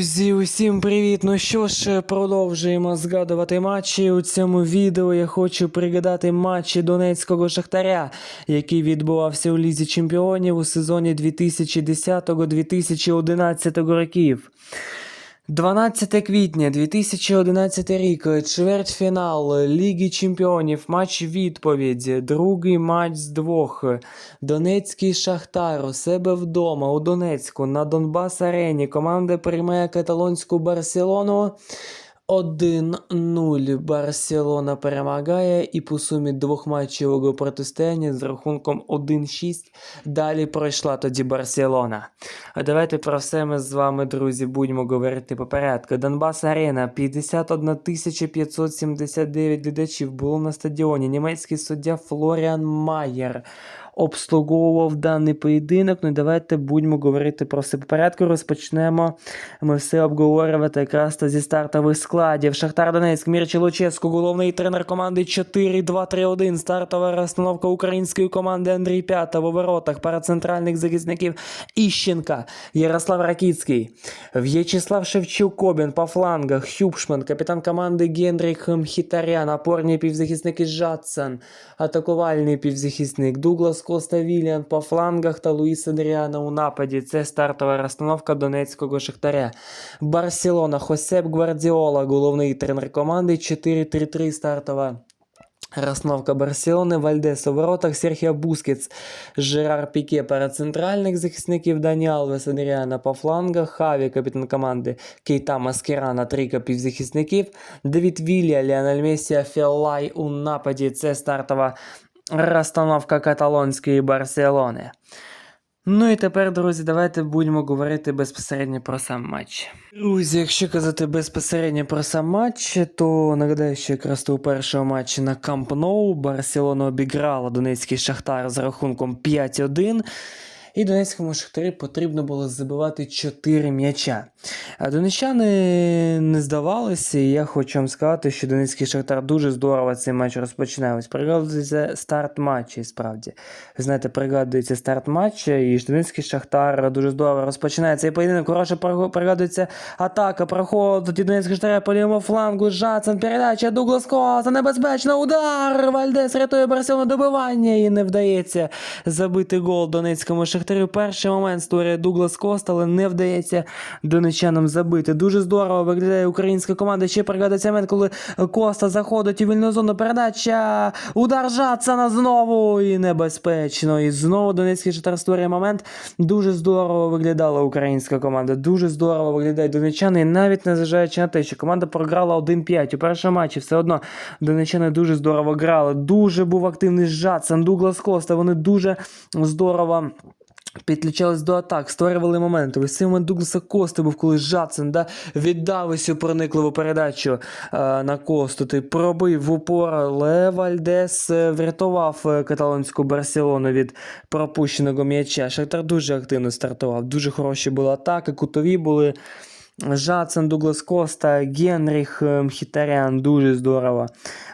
Друзі, усім привіт! Ну що ж, продовжуємо згадувати матчі. У цьому відео я хочу пригадати матчі Донецького Шахтаря, який відбувався у Лізі Чемпіонів у сезоні 2010-2011 років. 12 квітня 2011 рік, чвертьфінал Ліги Чемпіонів, матч відповідь, другий матч з двох. Донецький Шахтар у себе вдома у Донецьку на Донбас Арені. Команда приймає каталонську Барселону. 1-0 Барселона перемагає і по сумі двох матчевого протистояння з рахунком 1-6 далі пройшла тоді Барселона. А давайте про все ми з вами, друзі, будемо говорити по порядку. Донбас Арена, 51 579 глядачів було на стадіоні. Німецький суддя Флоріан Майєр обслуговував даний поєдинок. Ну і давайте будемо говорити про все по порядку. Розпочнемо ми все обговорювати якраз то зі стартових складів. Шахтар Донецьк, Мірчі Луческу, головний тренер команди 4-2-3-1. Стартова розстановка української команди Андрій П'ята в воротах пара центральних захисників Іщенка, Ярослав Ракіцький, В'ячеслав Шевчук, Кобін по флангах, Хюбшман, капітан команди Генріх Мхітарян, опорні півзахисники Жадсон, атакувальний півзахисник Дуглас Коста Віліан по флангах та Луїс Адріана у нападі. Це стартова розстановка Донецького Шахтаря. Барселона, Хосеп Гвардіола, головний тренер команди 4-3-3 стартова. Розстановка Барселони, Вальдес у воротах, Серхіо Бускетс, Жерар Піке перед центральних захисників, Дані Алвес, Адріана по флангах, Хаві, капітан команди, Кейта Маскерана, трійка півзахисників, Давід Вілля, Ліонель Мессі, Феллай у нападі. Це стартова розстановка каталонської Барселони. Ну і тепер, друзі, давайте будемо говорити безпосередньо про сам матч. Друзі, якщо казати безпосередньо про сам матч, то нагадаю, що якраз у першому матчі на Камп Ноу Барселона обіграла Донецький Шахтар з рахунком 5-1. І Донецькому Шахтарі потрібно було забивати 4 м'яча. А донечани не здавалися, і я хочу вам сказати, що Донецький Шахтар дуже здорово цей матч розпочинає. Ось пригадується старт матчу, і справді. Ви знаєте, пригадується старт матчу, і Донецький Шахтар дуже здорово розпочинає цей поєдинок. Хороше пригадується атака, проход, тоді Донецький Шахтар по лівому флангу, Жацен, передача, Дуглас Коста, небезпечно, удар! Вальдес рятує Барселону добивання і не вдається забити гол Донецькому Шахтарю. Перший момент створює Дуглас Коста, але не вдається донечанам забити. Дуже здорово виглядає українська команда. Ще пригадується момент, коли Коста заходить у вільну зону. Передача, удар Жацана знову і небезпечно. І знову Донецький Шахтар створює момент. Дуже здорово виглядала українська команда. Дуже здорово виглядають донечани. І навіть незважаючи на те, що команда програла 1-5 у першому матчі, все одно донечани дуже здорово грали. Дуже був активний Жацан, Дуглас Коста. Вони дуже здорово. Підключались до атак, створювали моменти. Ось цей момент Дугласа Кости був, коли Жадсен да, віддав ось проникливу передачу е, на Косту. Ти пробив в упор, але Вальдес е, врятував е, каталонську Барселону від пропущеного м'яча. Шахтар дуже активно стартував. Дуже хороші були атаки, кутові були. Жацен, Дуглас Коста, Генріх Мхітарян дуже здорово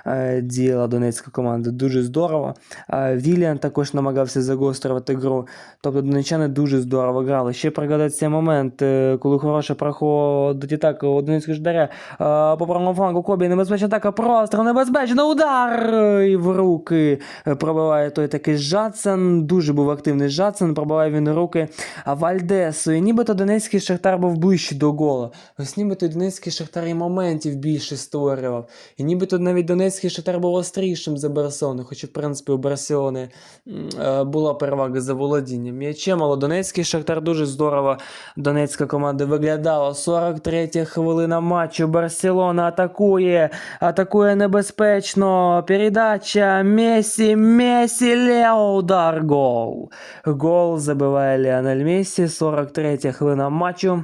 е, діяла донецька команда. Дуже здорово. Е, Віліан також намагався загострювати гру. Тобто донечани дуже здорово грали. Ще пригадати момент, е, коли хороша проходить атака у Донецького ждаря. По правому флангу Кобі, небезпечна атака, простріл, небезпечно, удар! І в руки пробиває той такий Жацен. Дуже був активний Жацен, пробиває він руки Вальдесу. І нібито Донецький Шахтар був ближче до гола. Ось нібито Донецький Шахтар і моментів більше створював. І нібито навіть Донецький Шахтар був острішим за Барселону, хоча, в принципі, у Барселони е, була перевага за володінням м'ячем, але Донецький Шахтар дуже здорово. Донецька команда виглядала. 43 хвилина матчу. Барселона атакує. Атакує небезпечно. Передача Месі, Месі, Лео, удар, гол. Гол забиває Ліонель Месі. 43 хвилина матчу.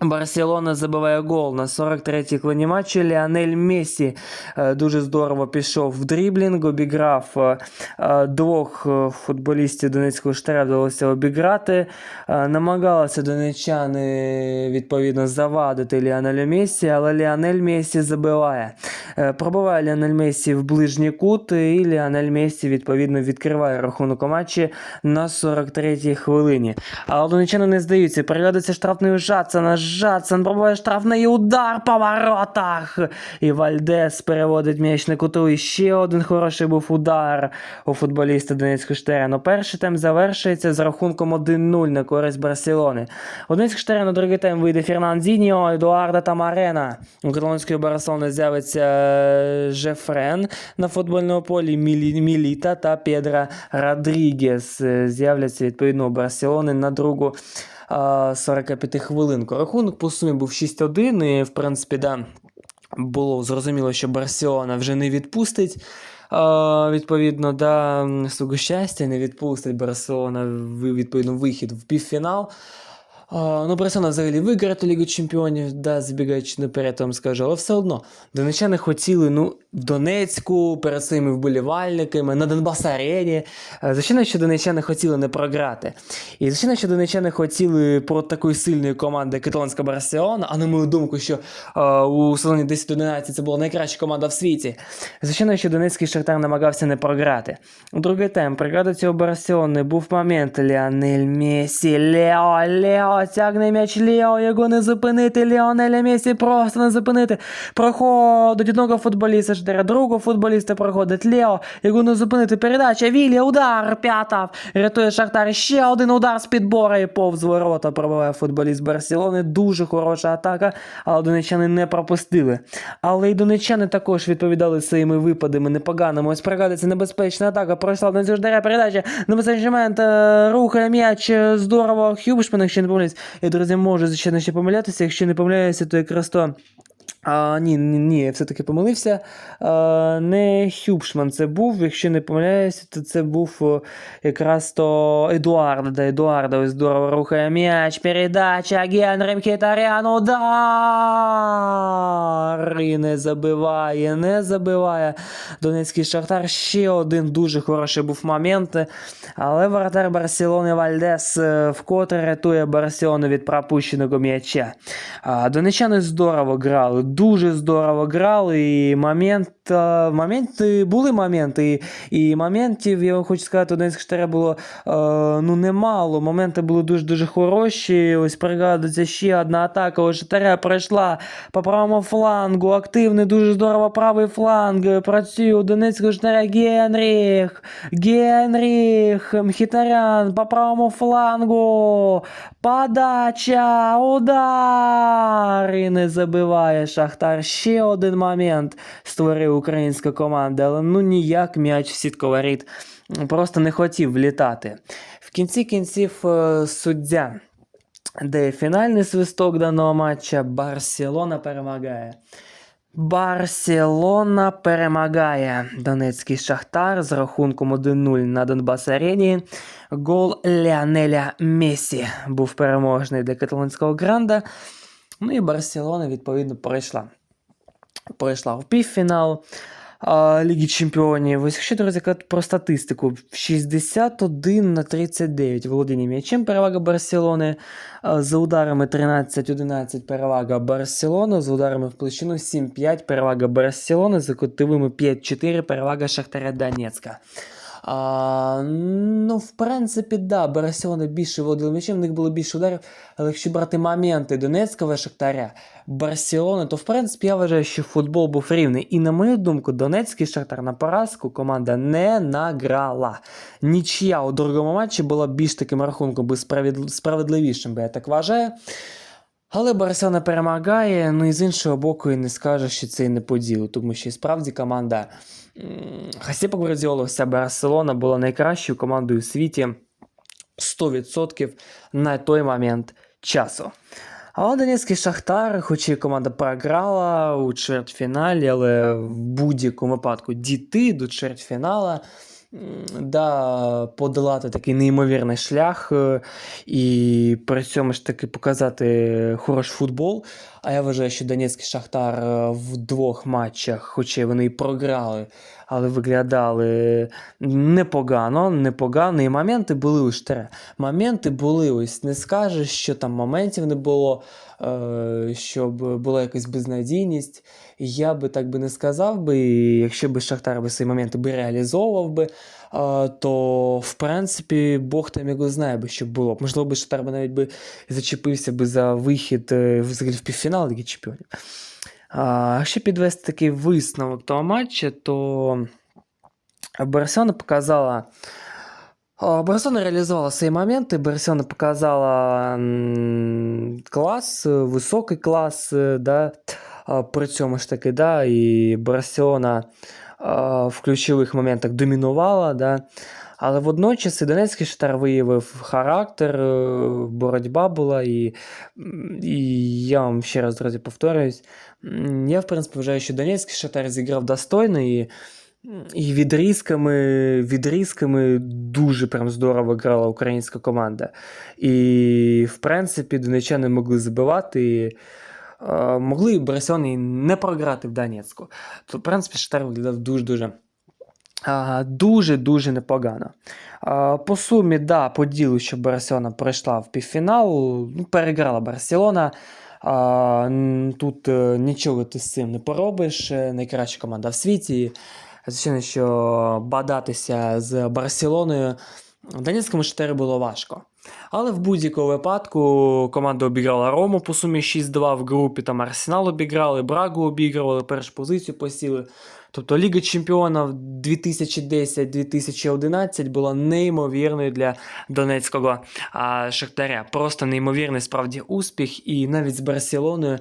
Барселона забиває гол на 43-й хвилині матчу. Ліонель Месі е, дуже здорово пішов в дріблінг, обіграв е, е, двох футболістів Донецького штара, вдалося обіграти. Намагалися донечани відповідно завадити Ліонелю Месі, але Ліонель Месі забиває. Пробиває Ліонель Месі в ближній кут, і Ліонель Месі відповідно відкриває рахунок у матчі на 43-й хвилині. Але донечани не здаються. Переглядаться штрафний у Жацана. Жадсон пробує штрафний удар по воротах. І Вальдес переводить м'яч на куту. І ще один хороший був удар у футболіста Донецького Штерену. Перший тайм завершується з рахунком 1-0 на користь Барселони. У Донецького Штерену другий тайм вийде Фернандіньо, Едуарда та Марена. У каталонської Барселони з'явиться е, Жефрен на футбольному полі, Мілі, Міліта та Педро Родрігес е, з'являться відповідно у Барселони на другу а, 45 хвилинку. Рахунок по сумі був 6-1, і в принципі, да, було зрозуміло, що Барселона вже не відпустить. А, відповідно, да, свого щастя не відпустить Барселона відповідно вихід в півфінал. А, ну, Барселона взагалі виграє ту Лігу Чемпіонів, да, забігаючи наперед, вам скажу, але все одно донечани хотіли ну, в Донецьку перед своїми вболівальниками на Донбас арені. Е, Звичайно, що донечани хотіли не програти. І звичайно, що донечани хотіли проти такої сильної команди Каталонська Барселона, а на мою думку, що е, у сезоні 10-11 це була найкраща команда в світі. Звичайно, що Донецький Шахтар намагався не програти. У другий тайм пригода цього Барселони був момент Ліонель Месі, Лео, Лео, тягне м'яч Лео, його не зупинити, Ліонеля Месі просто не зупинити. Проходить одного футболіста Шахтаря, другого футболіста проходить Лео, його не зупинити, передача, Вілі, удар, п'ятав, рятує Шахтар, ще один удар з підбора і повз ворота пробиває футболіст Барселони, дуже хороша атака, але донечани не пропустили. Але й донечани також відповідали своїми випадами непоганими. Ось пригадується небезпечна атака, пройшла на Зюждаря передача, небезпечний момент, е, рухає м'яч, е, здорово, Хюбшман, якщо не помиляюсь. І, друзі, можу звичайно ще помилятися, якщо не помиляюся, то якраз то... А, ні, ні, ні, все-таки помилився. А, не Хюбшман це був, якщо не помиляюся, то це був якраз то Едуарда, да, Едуарда ось здорово рухає м'яч, передача, Генрі Мхітарян, удар! І не забиває, не забиває Донецький Шахтар. Ще один дуже хороший був момент, але воротар Барселони Вальдес е, вкотре рятує Барселону від пропущеного м'яча. Донечани здорово грали, дуже здорово грали. І момент, а, моменти, були моменти. І, моментів, я вам хочу сказати, у Шахтаря було е, ну, немало. Моменти були дуже-дуже хороші. Ось пригадується ще одна атака. У Шахтаря пройшла по правому флангу. Активний, дуже здорово правий фланг. Працює у Донецького Шахтаря Генріх. Генріх. Мхітарян по правому флангу. Подача, удар! І не забиває Шахтар. Ще один момент створив українська команда, але ну ніяк м'яч в сітку воріт просто не хотів влітати. В кінці кінців е, суддя де фінальний свисток даного матча Барселона перемагає. Барселона перемагає Донецький Шахтар з рахунком 1-0 на Донбас Арені. Гол Леонеля Месі був переможний для каталонського гранда. Ну і Барселона, відповідно, пройшла. Пройшла в півфінал Ліги Чемпіонів. Ось якщо друзі, про статистику, 61 на 39 володіння м'ячем перевага Барселони. За ударами 13-11 перевага Барселони, за ударами в площину 7-5 перевага Барселони, за кутовими 5-4 перевага Шахтаря Донецька. А, ну, в принципі, да, Барселона більше володіла м'ячем, в них було більше ударів. Але якщо брати моменти Донецького Шахтаря, Барселони, то в принципі я вважаю, що футбол був рівний. І на мою думку, Донецький Шахтар на поразку команда не награла. Нічия у другому матчі була більш таким рахунком, би справедливішим, би я так вважаю. Але Барселона перемагає, ну і з іншого боку, і не скаже, що це і не по ділу, тому що і справді команда Хасіпа Гвардіола, вся Барселона була найкращою командою у світі 100% на той момент часу. Але Донецький Шахтар, хоч і команда програла у чвертьфіналі, але в будь-якому випадку дійти до чвертьфінала, да, подолати такий неймовірний шлях е, і при цьому ж таки показати хороший футбол. А я вважаю, що Донецький Шахтар е, в двох матчах, хоча вони і програли, але виглядали непогано, непогано. І моменти були у Штаре. Моменти були, ось не скажеш, що там моментів не було, е, щоб була якась безнадійність. Я би так би не сказав би, якщо би Шахтар би свої моменти би реалізовував би, то в принципі Бог там його знає би, що було б. Можливо, би Шахтар би навіть би зачепився би за вихід е, взагалі в півфінал Ліги Чемпіонів. А, якщо підвести такий висновок того матчу, то Барселона показала. а, Барселона реалізувала свої моменти. Барселона показала м, клас, е, високий клас, е, да, а, при цьому ж таки, да, і Барселона в ключових моментах домінувала. Да. Але водночас і Донецький Шахтар виявив характер, е, боротьба була, і, і я вам ще раз, друзі, повторююсь. Я, в принципі, вважаю, що Донецький Шахтар зіграв достойно і, і відрізками, відрізками дуже прям здорово грала українська команда. І, в принципі, донечани могли забивати. І, могли і Барселоні не програти в Донецьку. То, в принципі, Шахтар виглядав дуже-дуже. Дуже-дуже непогано. По сумі, да, по ділу, що Барселона пройшла в півфінал, ну, переграла Барселона. Тут е, нічого ти з цим не поробиш. е, Найкраща команда в світі. Звичайно, що бадатися з Барселоною Донецькому Шахтарі було важко. Але в будь-якому випадку команда обіграла Рому по сумі 6-2 в групі, там Арсенал обіграли, Брагу обігрували, першу позицію посіли. Тобто Ліга Чемпіонів 2010-2011 була неймовірною для Донецького а, Шахтаря. Просто неймовірний справді успіх. І навіть з Барселоною,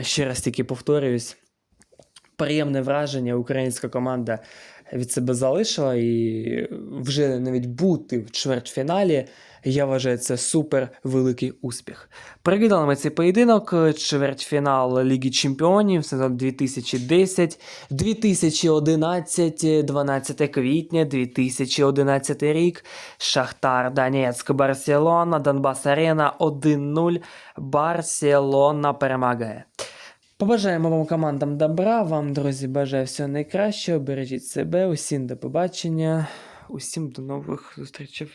ще раз тільки повторююсь, приємне враження українська команда від себе залишила. І вже навіть бути в чвертьфіналі, я вважаю, це супер великий успіх. Переглядали ми цей поєдинок, чвертьфінал Ліги Чемпіонів, сезон 2010, 2011, 12 квітня, 2011 рік, Шахтар, Донецьк, Барселона, Донбас Арена 1-0, Барселона перемагає. Побажаємо вам командам добра, вам, друзі, бажаю всього найкращого, бережіть себе, усім до побачення, усім до нових зустрічей.